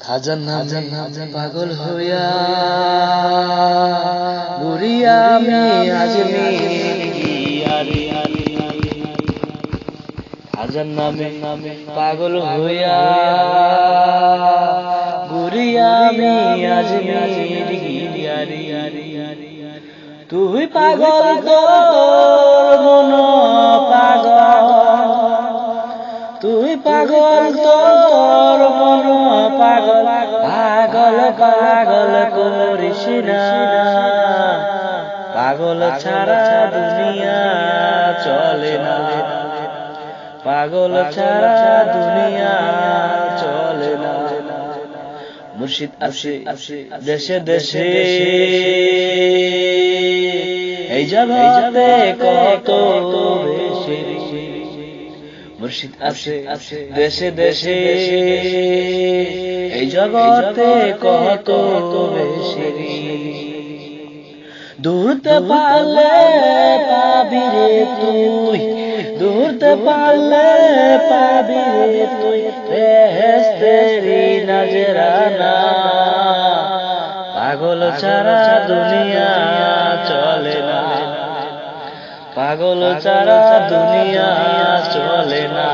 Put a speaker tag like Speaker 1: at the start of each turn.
Speaker 1: খাজার নামে পাগল হইয়া ঘুরিয়া আমি গিয়ারি খাজার নামে নামে পাগল হইয়া ঘুরিয়া আমি আজমির গিয়ারি তুই পাগল তোর মন পাগল। তুই পাগল তোর মন পাগল পাগল পাগল করিস না। পাগল ছাড়া দুনিয়া চলে না। পাগল ছাড়া দুনিয়া চলে না। মুর্শিদ আসে দেশে দেশে। এই জগতে কত বেশি মুর্শিদ আসে দেশে দেশে এই জগতে কত বেশি দূরতে পারলে পাবি রে তুই। দূরতে পারলে পাবি রে তুই। বেহেস্তেরি নজরানা। পাগল ছাড়া দুনিয়া চলে পাগল ছাড়া দুনিয়া চলে না।